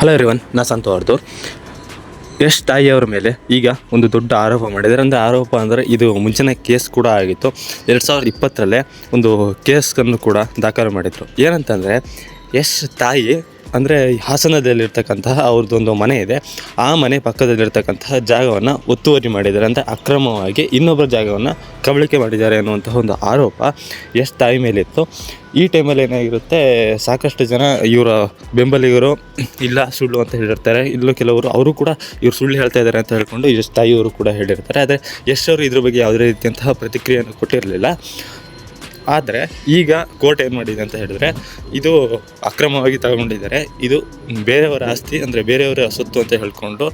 Hello ರಿವನ್ ನಾ ಸಂತು ಯಶ್ ತಾಯಿಯವ್ರ ಮೇಲೆ ಈಗ ಒಂದು ದೊಡ್ಡ ಆರೋಪ ಮಾಡಿದ್ದಾರೆ. ಅಂದರೆ ಆರೋಪ ಅಂದರೆ ಇದು ಮುಂಚಿನ ಕೇಸ್ ಕೂಡ ಆಗಿತ್ತು. ಎರಡು ಸಾವಿರದ ಇಪ್ಪತ್ತರಲ್ಲೇ ಒಂದು ಕೇಸನ್ನು ಕೂಡ ದಾಖಲು ಮಾಡಿದರು. ಏನಂತಂದರೆ, ಯಶ್ ತಾಯಿ ಅಂದರೆ ಹಾಸನದಲ್ಲಿರ್ತಕ್ಕಂತಹ ಅವ್ರದ್ದೊಂದು ಮನೆ ಇದೆ. ಆ ಮನೆ ಪಕ್ಕದಲ್ಲಿರ್ತಕ್ಕಂತಹ ಜಾಗವನ್ನು ಒತ್ತುವರಿ ಮಾಡಿದ್ದಾರೆ. ಅಂತ ಅಕ್ರಮವಾಗಿ ಇನ್ನೊಬ್ಬರ ಜಾಗವನ್ನು ಕಬಳಿಕೆ ಮಾಡಿದ್ದಾರೆ ಅನ್ನುವಂತಹ ಒಂದು ಆರೋಪ ಎಷ್ಟು ತಾಯಿ ಮೇಲಿತ್ತು. ಈ ಟೈಮಲ್ಲಿ ಏನಾಗಿರುತ್ತೆ, ಸಾಕಷ್ಟು ಜನ ಇವರ ಬೆಂಬಲಿಗರು, ಇಲ್ಲ ಸುಳ್ಳು ಅಂತ ಹೇಳಿರ್ತಾರೆ. ಇಲ್ಲೂ ಕೆಲವರು, ಅವರು ಕೂಡ ಇವ್ರು ಸುಳ್ಳು ಹೇಳ್ತಾ ಇದ್ದಾರೆ ಅಂತ ಹೇಳ್ಕೊಂಡು ಯಶ್ ತಾಯಿಯವರು ಕೂಡ ಹೇಳಿರ್ತಾರೆ. ಆದರೆ ಯಶ್ ಅವರು ಇದ್ರ ಬಗ್ಗೆ ಯಾವುದೇ ರೀತಿಯಂತಹ ಪ್ರತಿಕ್ರಿಯೆಯನ್ನು ಕೊಟ್ಟಿರಲಿಲ್ಲ. ಆದರೆ ಈಗ ಕೋರ್ಟ್ ಏನು ಮಾಡಿದೆ ಅಂತ ಹೇಳಿದ್ರೆ, ಇದು ಅಕ್ರಮವಾಗಿ ತಗೊಂಡಿದ್ದಾರೆ. ಇದು ಬೇರೆಯವರ ಆಸ್ತಿ, ಅಂದರೆ ಬೇರೆಯವರ ಸೊತ್ತು ಅಂತ ಹೇಳ್ಕೊಂಡು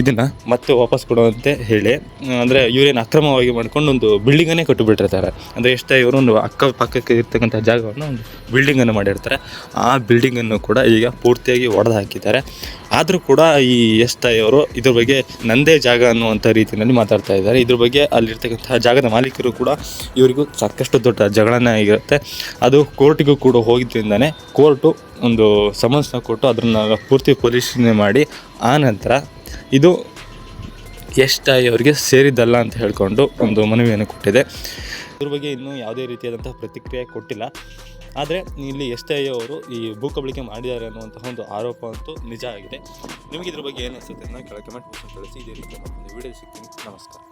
ಇದನ್ನು ಮತ್ತೆ ವಾಪಸ್ ಕೊಡುವಂತೆ ಹೇಳಿ, ಅಂದರೆ ಇವರೇನು ಅಕ್ರಮವಾಗಿ ಮಾಡ್ಕೊಂಡು ಒಂದು ಬಿಲ್ಡಿಂಗನ್ನೇ ಕಟ್ಟಿಬಿಟ್ಟಿರ್ತಾರೆ. ಅಂದರೆ ಎಷ್ಟೇ ಇವರು ಒಂದು ಅಕ್ಕಪಕ್ಕಕ್ಕೆ ಇರ್ತಕ್ಕಂಥ ಜಾಗವನ್ನು ಒಂದು ಬಿಲ್ಡಿಂಗನ್ನು ಮಾಡಿರ್ತಾರೆ. ಆ ಬಿಲ್ಡಿಂಗನ್ನು ಕೂಡ ಈಗ ಪೂರ್ತಿಯಾಗಿ ಒಡೆದು ಹಾಕಿದ್ದಾರೆ. ಆದರೂ ಕೂಡ ಈ ಎಸ್ ತಾಯಿಯವರು ಇದ್ರ ಬಗ್ಗೆ ನಂದೇ ಜಾಗ ಅನ್ನುವಂಥ ರೀತಿಯಲ್ಲಿ ಮಾತಾಡ್ತಾ ಇದ್ದಾರೆ. ಇದ್ರ ಬಗ್ಗೆ ಅಲ್ಲಿರ್ತಕ್ಕಂಥ ಜಾಗದ ಮಾಲೀಕರು ಕೂಡ ಇವರಿಗೂ ಸಾಕಷ್ಟು ದೊಡ್ಡ ಜಗಳನ ಆಗಿರುತ್ತೆ ಅದು ಕೋರ್ಟಿಗೂ ಕೂಡ ಹೋಗಿದ್ದರಿಂದನೇ ಕೋರ್ಟು ಒಂದು ಸಮನ್ಸ್ನ ಕೊಟ್ಟು ಅದನ್ನು ಪೂರ್ತಿ ಪರಿಶೀಲನೆ ಮಾಡಿ, ಆ ನಂತರ ಇದು ಎಸ್ ತಾಯಿಯವರಿಗೆ ಸೇರಿದ್ದಲ್ಲ ಅಂತ ಹೇಳಿಕೊಂಡು ಒಂದು ಮನವಿಯನ್ನು ಕೊಟ್ಟಿದೆ. ಇದ್ರ ಬಗ್ಗೆ ಇನ್ನೂ ಯಾವುದೇ ರೀತಿಯಾದಂತಹ ಪ್ರತಿಕ್ರಿಯೆ ಕೊಟ್ಟಿಲ್ಲ. ಆದರೆ ಇಲ್ಲಿ ಎಸ್ ಐ ಅವರು ಈ ಭೂ ಕಬಳಿಕೆ ಮಾಡಿದ್ದಾರೆ ಅನ್ನುವಂತಹ ಒಂದು ಆರೋಪ ಅಂತೂ ನಿಜ ಆಗಿದೆ. ನಿಮಗೆ ಇದ್ರ ಬಗ್ಗೆ ಏನು ಅನಿಸುತ್ತೆ ಅನ್ನೋ ಕೆಳಗೆ ಕಮೆಂಟ್ ತಿಳಿಸಿ. ಇದೇ ರೀತಿ ಒಂದು ವಿಡಿಯೋ ಸಿಗ್ತೀನಿ. ನಮಸ್ಕಾರ.